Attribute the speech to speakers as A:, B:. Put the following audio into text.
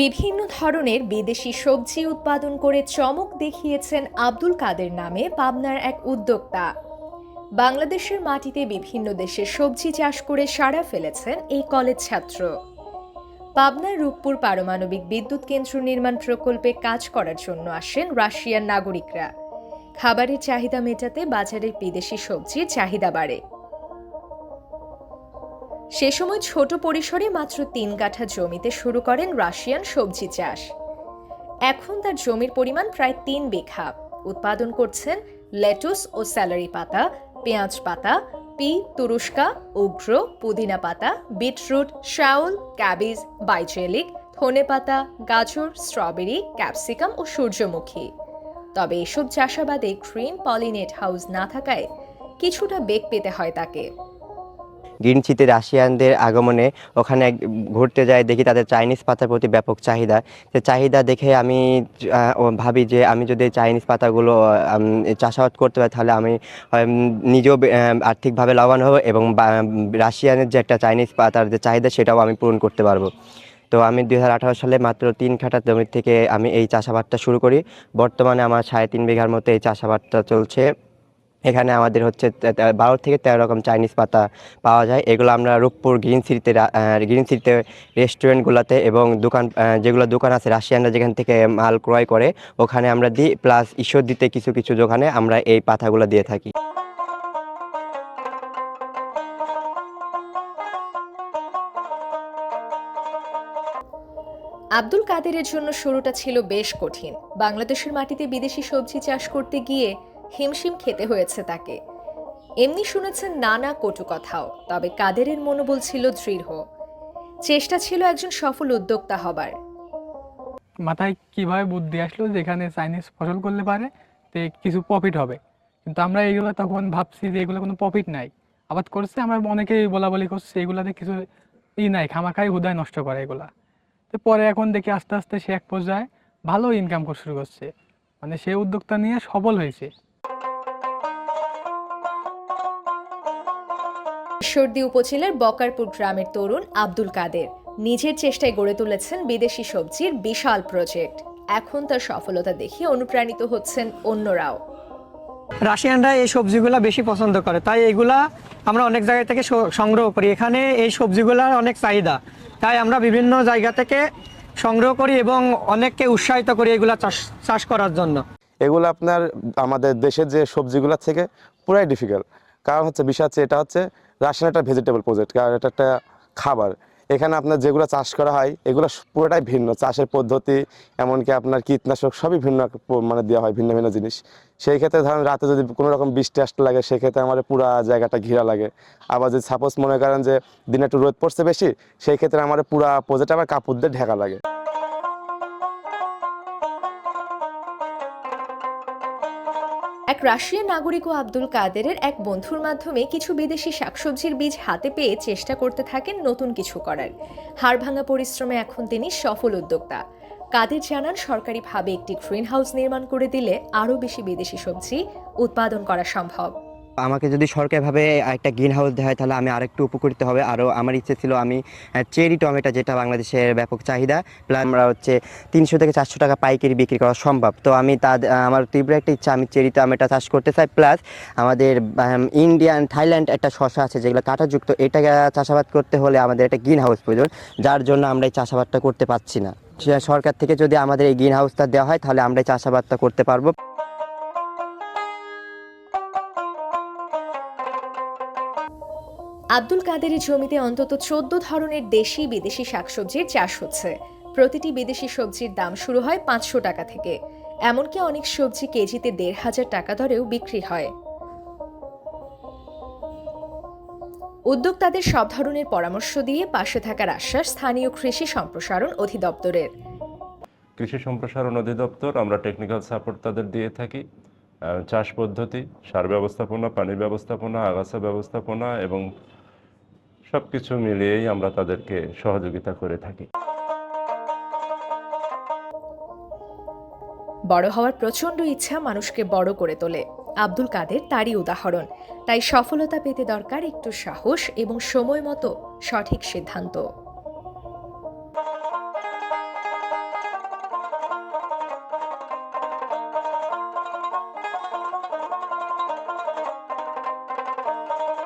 A: বিভিন্ন ধরনের বিদেশি সবজি উৎপাদন করে চমক দেখিয়েছেন আব্দুল কাদের নামে পাবনার এক উদ্যোক্তা। বাংলাদেশের মাটিতে বিভিন্ন দেশের সবজি চাষ করে সাড়া ফেলেছেন এই কলেজ ছাত্র। পাবনার রূপপুর পারমাণবিক বিদ্যুৎ কেন্দ্র নির্মাণ প্রকল্পে কাজ করার জন্য আসেন রাশিয়ার নাগরিকরা। খাবারের চাহিদা মেটাতে বাজারের বিদেশি সবজির চাহিদা বাড়ে। সে সময় ছোট পরিসরে মাত্র তিন কাঠা জমিতে শুরু করেন রাশিয়ান সবজি চাষ। এখন তার জমির পরিমাণ প্রায় তিন বিঘা। উৎপাদন করছেন লেটুস ও স্যালারি পাতা, পেঁয়াজ পাতা, পি, তুরস্কা, উগ্র, পুদিনা পাতা, বিটরুট শাউল ক্যাবেজ বাইচেলিক ধনে পাতা, গাজর, স্ট্রবেরি, ক্যাপসিকাম ও সূর্যমুখী। তবে এসব চাষাবাদে গ্রিন পলিনেট হাউস না থাকায় কিছুটা বেগ পেতে হয় তাকে।
B: গ্রিনচিতে রাশিয়ানদের আগমনে ওখানে ঘুরতে যাই দেখি তাদের চাইনিজ পাতার প্রতি ব্যাপক চাহিদা। সে চাহিদা দেখে আমি ভাবি যে আমি যদি চাইনিজ পাতাগুলো চাষাবাদ করতে পারি, তাহলে আমি নিজেও আর্থিকভাবে লাভবান হব এবং রাশিয়ানের যে একটা চাইনিজ পাতার যে চাহিদা, সেটাও আমি পূরণ করতে পারব। তো আমি দু হাজার আঠারো সালে মাত্র তিন খাটা জমি থেকে আমি এই চাষাবাদটা শুরু করি। বর্তমানে আমার সাড়ে তিন বিঘার মতো এই চাষাবাদটা চলছে। এখানে আমাদের হচ্ছে বারো থেকে তেরো রকম চাইনিজ পাতা পাওয়া যায়। এগুলো আমরা রূপপুর গ্রিন সিটিতে গ্রিন সিটিতে রেস্টুরেন্টগুলোতে এবং দোকান যেগুলো দোকান আছে রাশিয়ানরা যেখান থেকে মাল ক্রয় করে, ওখানে আমরা দিই প্লাস ঈশ্বর দিতে কিছু কিছু দোকানে আমরা এই পাতাগুলো দিয়ে থাকি।
A: আব্দুল কাদেরের জন্য শুরুটা ছিল বেশ কঠিন। বাংলাদেশের মাটিতে বিদেশি সবজি চাষ করতে গিয়ে হিমশিম খেতে হয়েছে তাকে। এমনি শুনেছেন নানা কটু কথাও, তবে কাদেরের মনোবল ছিল দৃঢ়। চেষ্টা ছিল একজন সফল উদ্যোক্তা হবার।
C: মাথায় কীভাবে বুদ্ধি আসলো যেখানে চাইনিজ ফসল করলে পারে, তে কিছু প্রফিট হবে। কিন্তু আমরা এইগুলো তখন ভাবছি যে এগুলো কোনো প্রফিট নাই। আবাদ করছে, আমরা অনেকেই বলা বলি করছে এগুলাতে কিছু ই নাই, খামাখাই হুদায় নষ্ট করে এগুলা। তো পরে এখন দেখি আস্তে আস্তে সে এক পর্যায়ে ভালো ইনকাম করতে শুরু করছে। মানে সে উদ্যোক্তা নিয়ে সফল হয়েছে।
A: ঈশ্বরদী উপজেলার বকারপুর গ্রামের তরুণ আব্দুল কাদের। নিজের চেষ্টায় গড়ে তুলেছেন বিদেশি সবজির বিশাল প্রজেক্ট। এখন তার সফলতা দেখে অনুপ্রাণিত হচ্ছেন অন্যরাও।
D: রাশিয়ানরা এই সবজিগুলা বেশি পছন্দ করে তাই এগুলা আমরা অনেক জায়গা থেকে সংগ্রহ করি। এখানে এই সবজিগুলার অনেক চাহিদা তাই আমরা বিভিন্ন জায়গা থেকে সংগ্রহ করি এবং অনেককে উৎসাহিত করি এগুলা চাষ চাষ করার জন্য।
E: এগুলো আপনার আমাদের দেশের যে সবজিগুলো থেকে পুরাই ডিফিকাল্ট কারণ হচ্ছে বিষয় হচ্ছে এটা হচ্ছে রাশিয়ান একটা ভেজিটেবল প্রজেক্ট কারণ এটা একটা খাবার। এখানে আপনার যেগুলো চাষ করা হয়, এগুলো পুরোটাই ভিন্ন। চাষের পদ্ধতি, এমনকি আপনার কীটনাশক সবই ভিন্ন মানে দেওয়া হয়, ভিন্ন ভিন্ন জিনিস। সেই ক্ষেত্রে ধরেন রাতে যদি কোনো রকম বৃষ্টি আসতে লাগে সেক্ষেত্রে আমাদের পুরো জায়গাটা ঘিরা লাগে। আবার যদি সাপোজ মনে করেন যে দিনে একটু রোদ পড়ছে বেশি, সেই ক্ষেত্রে আমাদের পুরো প্রজেক্ট আবার কাপড় দিয়ে ঢেকা লাগে।
A: এক রাশিয়ান নাগরিক ও আব্দুল কাদেরের এক বন্ধুর মাধ্যমে কিছু বিদেশি শাকসবজির বীজ হাতে পেয়ে চেষ্টা করতে থাকেন নতুন কিছু করার। হাড়ভাঙা পরিশ্রমে এখন তিনি সফল উদ্যোক্তা। কাদের জানান, সরকারিভাবে একটি গ্রিন হাউস নির্মাণ করে দিলে আরও বেশি বিদেশি সবজি উৎপাদন করা সম্ভব।
B: আমাকে যদি সরকারিভাবে একটা গ্রিন হাউস দেয় তাহলে আমি আরেকটু উপকৃত হবে। আরও আমার ইচ্ছে ছিল আমি চেরি টমেটো যেটা বাংলাদেশের ব্যাপক চাহিদা প্লাস আমরা হচ্ছে তিনশো থেকে চারশো টাকা পাইকারি বিক্রি করা সম্ভব। তো আমি তা আমার তীব্র একটা ইচ্ছা, আমি চেরি টমেটো চাষ করতে চাই প্লাস আমাদের ইন্ডিয়ান থাইল্যান্ড একটা শশা আছে, যেগুলো কাঁটাযুক্ত এটা চাষাবাদ করতে হলে আমাদের একটা গ্রিন হাউস প্রয়োজন, যার জন্য আমরা এই চাষাবাদটা করতে পারছি না। সরকার থেকে যদি আমাদের এই গ্রিন হাউসটা দেওয়া হয়, তাহলে আমরা চাষাবাদটা করতে পারব।
A: আব্দুল কাদেরের জমিতে অন্তত চোদ্দ ধরনের দেশি বিদেশি শাকসবজির চাষ হচ্ছে। প্রতিটি বিদেশি সবজির দাম শুরু হয় পাঁচশো টাকা থেকে। এমনকি অনেক সবজি কেজিতে দেড় হাজার টাকা দরেও বিক্রি হয়। উদ্যোক্তাদের সব ধরনের পরামর্শ দিয়ে পাশে থাকার আশ্বাস স্থানীয় কৃষি সম্প্রসারণ অধিদপ্তরের।
F: কৃষি সম্প্রসারণ অধিদপ্তর, আমরা টেকনিক্যাল সাপোর্ট তাদের দিয়ে থাকি। চাষ পদ্ধতি, সার ব্যবস্থাপনা পানি ব্যবস্থাপনা, আগাছা ব্যবস্থাপনা এবং সব কিছু মিলিয়েই আমরা তাদেরকে সহযোগিতা করে থাকি।
A: বড় হওয়ার প্রচণ্ড ইচ্ছা মানুষকে বড় করে তোলে। আব্দুল কাদের তারই উদাহরণ। তাই সফলতা পেতে দরকার একটু সাহস এবং সময় মতো সঠিক সিদ্ধান্ত।